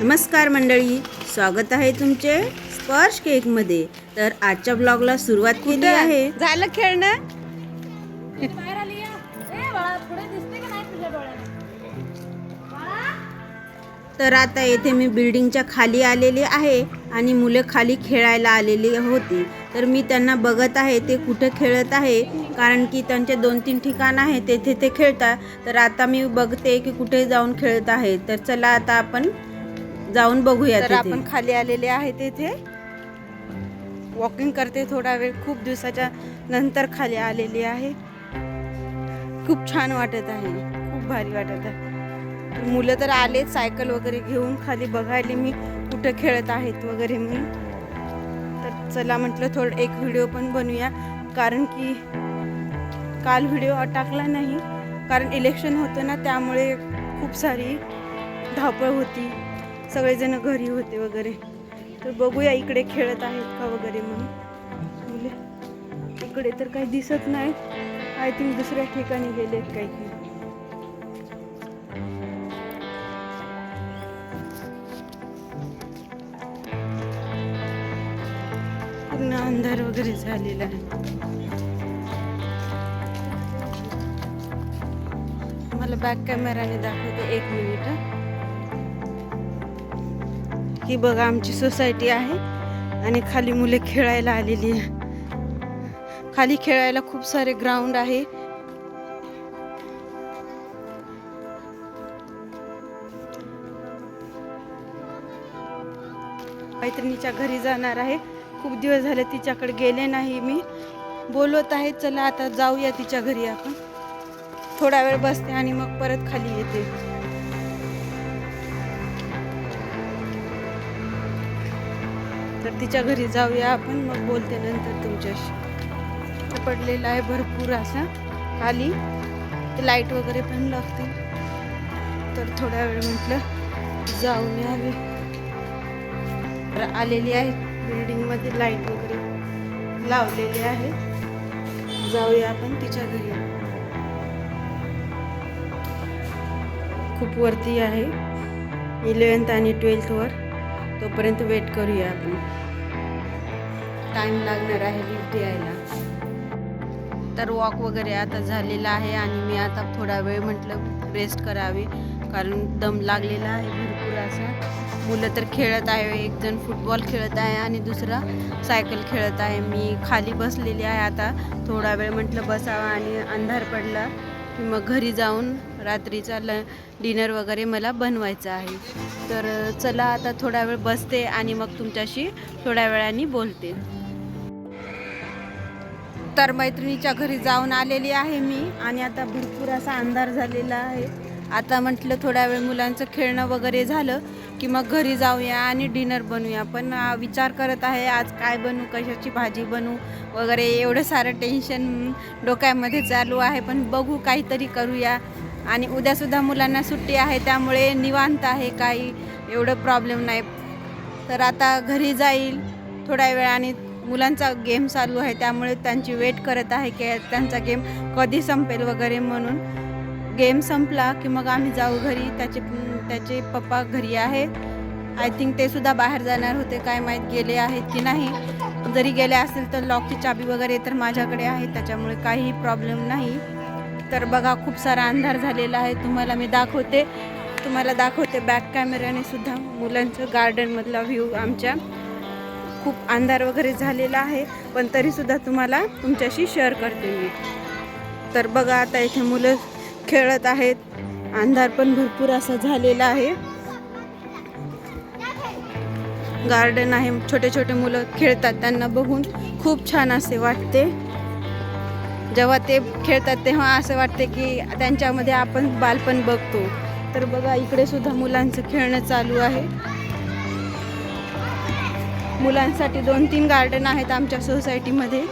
नमस्कार मंडळी स्वागत आहे तुमचे स्पर्श केकमध्ये. तर आजच्या ब्लॉगला सुरुवात केली आहे. झालं खेळणं? तर आता येथे मी बिल्डिंगच्या खाली आलेली आहे आणि मुलं खाली खेळायला आलेली होती. तर मी त्यांना बघत आहे ते कुठे खेळत आहे कारण की त्यांचे दोन तीन ठिकाण आहे तेथे ते खेळतात. तर आता मी बघते की कुठे जाऊन खेळत आहे. तर चला आता आपण जाऊन बघूया तर आपण खाली आलेले आहे तेथे वॉकिंग करते थोडा वेळ खूप दिवसाच्या नंतर खाली आलेली आहे. खूप छान वाटत आहे. खूप भारी वाटत आहे. मुलं तर आलेत सायकल वगैरे घेऊन खाली बघायला. मी कुठं खेळत आहेत वगैरे म्हणून तर चला म्हटलं थोडं एक व्हिडिओ पण बनवूया. कारण की काल व्हिडिओ टाकला नाही. कारण इलेक्शन होतं ना त्यामुळे खूप सारी धावपळ होती. सगळेजण घरी होते वगैरे. तर बघूया इकडे खेळत आहेत का वगैरे म्हणून. मुले इकडे तर काही दिसत नाही. आय थिंक दुसऱ्या ठिकाणी गेले काही काही पूर्ण अंधार वगैरे झालेला आहे. मला बॅक कॅमेराने दाखवते एक मिनिट ही बघा आमची सोसायटी आहे आणि खाली मुले खेळायला आलेली आहे. खाली खेळायला खूप सारे ग्राउंड आहे. मैत्रिणीच्या घरी जाणार आहे. खूप दिवस झाले तिच्याकडे गेले नाही मी. बोलवत आहे चला आता जाऊया तिच्या घरी आपण. थोडा वेळ बसते आणि मग परत खाली येते. तर तिच्या घरी जाऊया आपण. मग बोलते नंतर तुमच्याशी. पडलेला आहे भरपूर असा. खाली लाइट वगैरे पण लागते तर थोड्या वेळ म्हटलं जाऊन यावे. तर आलेली आहे बिल्डिंगमध्ये लाइट वगैरे लावलेली आहे. जाऊया आपण तिच्या घरी. खूप वरती आहे. इलेवन्थ आणि ट्वेल्थवर तोपर्यंत वेट करूया आपण. टाईम लागणार आहे लिफ्ट यायला तर वॉक वगैरे आता झालेला आहे आणि मी आता थोडा वेळ म्हटलं रेस्ट करावी. कारण दम लागलेला आहे भरपूर असा. मुलं तर खेळत आहे एक जण फुटबॉल खेळत आहे आणि दुसरा सायकल खेळत आहे. मी खाली बसलेली आहे आता. थोडा वेळ म्हटलं बसावा आणि अंधार पडला की मग घरी जाऊन रात्रीचा ल डिनर वगैरे मला बनवायचं आहे. तर चला आता थोडा वेळ बसते आणि मग तुमच्याशी थोड्या वेळाने बोलते. तर मैत्रिणीच्या घरी जाऊन आलेली आहे मी आणि आता भरपूर असा अंधार झालेला आहे. आता म्हटलं थोड्या वेळ मुलांचं खेळणं वगैरे झालं की मग घरी जाऊया आणि डिनर बनवूया. पण विचार करत आहे आज काय बनवू कशाची भाजी बनवू वगैरे एवढं सारं टेन्शन डोक्यामध्ये चालू आहे. पण बघू काहीतरी करूया. आणि उद्यासुद्धा मुलांना सुट्टी आहे त्यामुळे निवांत आहे काही. एवढं प्रॉब्लेम नाही. तर आता घरी जाईल थोड्या वेळाने. मुलांचा गेम चालू आहे त्यामुळे त्यांची वेट करत आहे की त्यांचा गेम कधी संपेल वगैरे म्हणून. गेम संपला की मग आम्ही जाऊ घरी. त्याचे त्याचे पप्पा घरी आहे. आय थिंक ते सुद्धा बाहेर जाणार होते काय माहीत गेले आहेत की नाही. जरी गेले असतील तर लॉकची चाबी वगैरे तर माझ्याकडे आहे त्याच्यामुळे काही प्रॉब्लेम नाही. तर बघा खूप सारा अंधार झालेला आहे. तुम्हाला मी दाखवते. तुम्हाला दाखवते बॅक कॅमेऱ्याने सुद्धा मुलांचं गार्डनमधला व्ह्यू आमच्या. खूप अंधार वगैरे झालेला आहे पण तरीसुद्धा तुम्हाला तुमच्याशी शेअर करते मी. तर बघा आता इथे मुलं खेळत आहेत. अंधार पण भरपूर असा झालेला आहे. गार्डन आहे. छोटे छोटे मुलं खेळतात त्यांना बघून. खूप छान असे वाटते. जेव्हा ते खेळतात तेव्हा असं वाटते की त्यांच्यामध्ये आपण बालपण बघतो. तर बघा इकडे सुद्धा मुलांचं खेळणं चालू आहे. मुलांसाठी दोन तीन गार्डन आहेत आमच्या सोसायटीमध्ये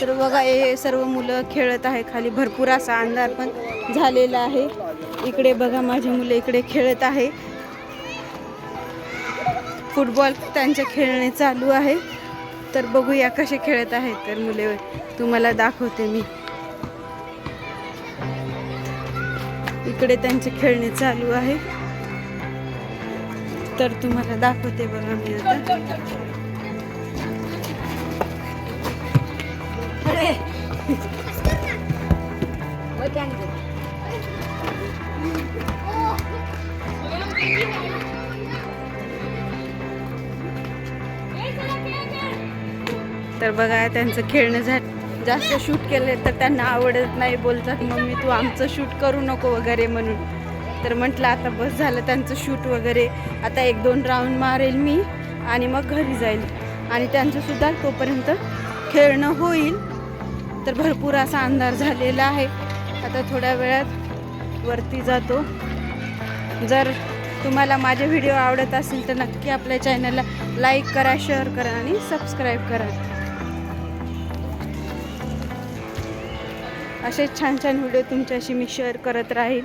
तर बघा हे सर्व मुलं खेळत आहे खाली. भरपूर असा अंधार पण झालेला आहे. इकडे बघा माझी मुलं इकडे खेळत आहे. फुटबॉल त्यांचे खेळणे चालू आहे. तर बघूया कसे खेळत आहेत तर मुले तुम्हाला दाखवते मी. इकडे त्यांचे खेळणे चालू आहे. तर तुम्हाला दाखवते बघा मी आता. तर बघा त्यांचं खेळणं झा जास्त शूट केले तर त्यांना आवडत नाही बोलतात मम्मी तू आमचं शूट करू नको वगैरे म्हणून. तर म्हटलं आता बस झालं त्यांचं शूट वगैरे. आता एक दोन राऊंड मारेल मी आणि मग घरी जाईल. आणि त्यांचंसुद्धा तोपर्यंत खेळणं होईल. तर भरपूर असा अंधार झालेला आहे. आता थोड्या वेळात वरती जातो. जर तुम्हाला माझे व्हिडिओ आवडत असेल तर नक्की आपल्या चॅनलला लाईक करा शेअर करा आणि सबस्क्राईब करा. असेच छान छान व्हिडिओ तुमच्याशी मी शेअर करत राहील.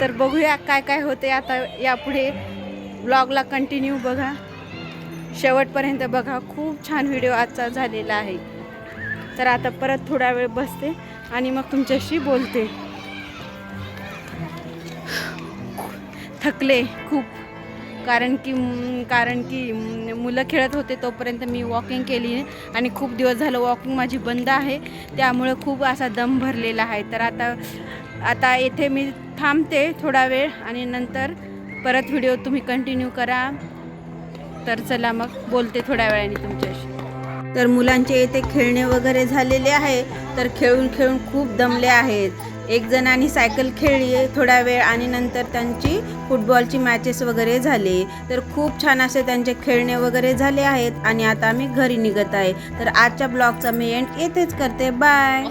तर बघूया काय काय होते आता यापुढे. ब्लॉगला कंटिन्यू बघा. शेवटपर्यंत बघा खूप छान व्हिडिओ आजचा झालेला आहे. तर आता परत थोडा वेळ बसते आणि मग तुमच्याशी बोलते. थकले खूप. कारण की कारण की मुलं खेळत होते तोपर्यंत मी वॉकिंग केली आणि खूप दिवस झालं वॉकिंग माझी बंद आहे. त्यामुळे खूप असा दम भरलेला आहे. तर आता आता येथे मी थांबते थोडा वेळ आणि नंतर परत व्हिडिओ तुम्ही कंटिन्यू करा. तर चला मग बोलते थोड्या वेळाने तुमच्याशी. तर मुलांचे येथे खेळणे वगैरे झालेले आहे. तर खेळून खेळून खूप दमले आहेत. एक जणांनी सायकल खेळली आहे थोडा वेळ आणि नंतर त्यांची फुटबॉलची मॅचेस वगैरे झाले. तर खूप छान असे त्यांचे खेळणे वगैरे झाले आहेत आणि आता आम्ही घरी निघत आहे. तर आजच्या ब्लॉगचा मी एंड येथेच करते. बाय